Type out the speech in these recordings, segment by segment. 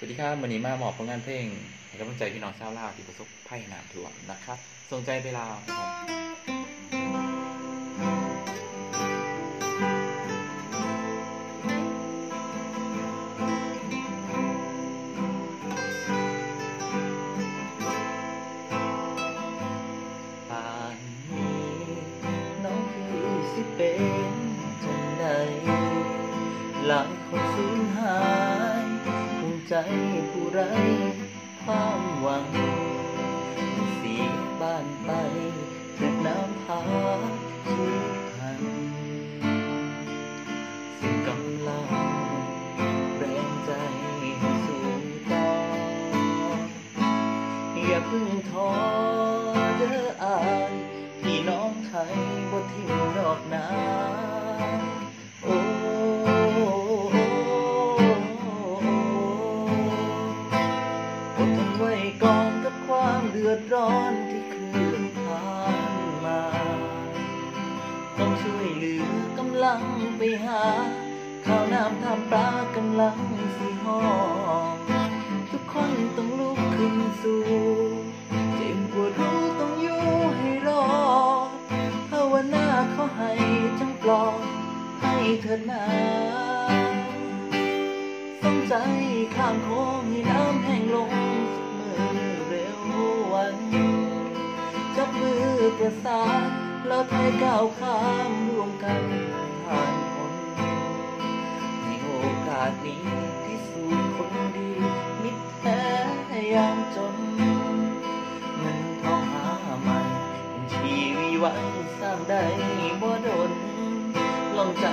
สวัสดีครับวันนี้มาหมอบผลงานเพลงให้กำลังใจพี่น้องชาวลาวที่ประสบภัยน้ำท่วมนะครับส่งใจไปลาวครับเป็นจังใดหลายคนสูญหาย ใจผู้ไรความหวัง เสียบ้านไปถูกน้ำพาทุกทันสิ่งกำลังแรงใจสู้ต่อ อย่าเพึ่งท้อเด้ออายพี่น้องไทยบ่ทิ้งดอกนา ดือดร้อนที่เคลื่อนผ่านมา ต้องช่วยเหลือกำลังไปหา ข้าวน้ำทำปลากำลังสิหอทุกคนต้องลุกขึ้นสู้เจ็บปวดรู้ต้องอยู่ให้รอดภาวนาเขอให้จังปลอดให้เถิดนาสนใจข้ามโค้งให้น้ำ บมือประสานแล้วไทยก้าวข้ามร่วมกันผ่านคนในโอกาสนี้พิสูจน์คนดี มิตรแท้ยามจนเงินทองหาใหม่เป็นชีวิไว้สร้างได้บ่ดนลองใจ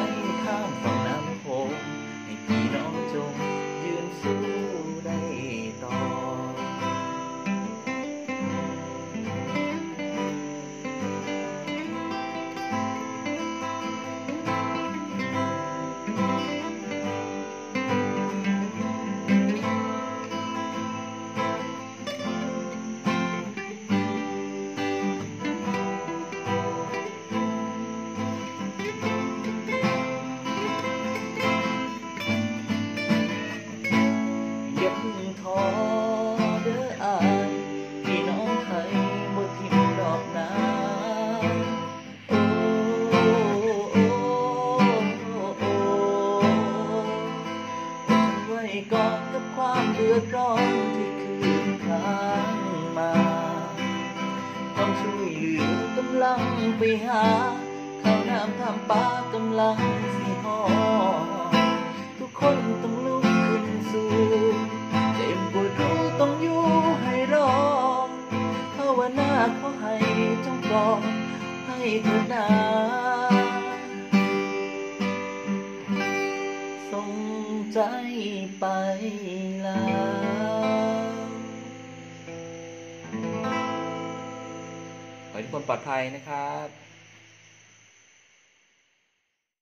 ความเดือดร้อนที่คืนครั้งมาความช่วยเหลือกำลังไปหาข้าวน้ำทำปลากำลังสิหอทุกคนต้องลุกขึ้นสู้เจ็บปวดรู้ต้องอยู่ให้รอภาวนาขอให้จงปลอดให้เถิดนา ใจไปแล้วขอให้ทุกคนปลอดภัยนะครับ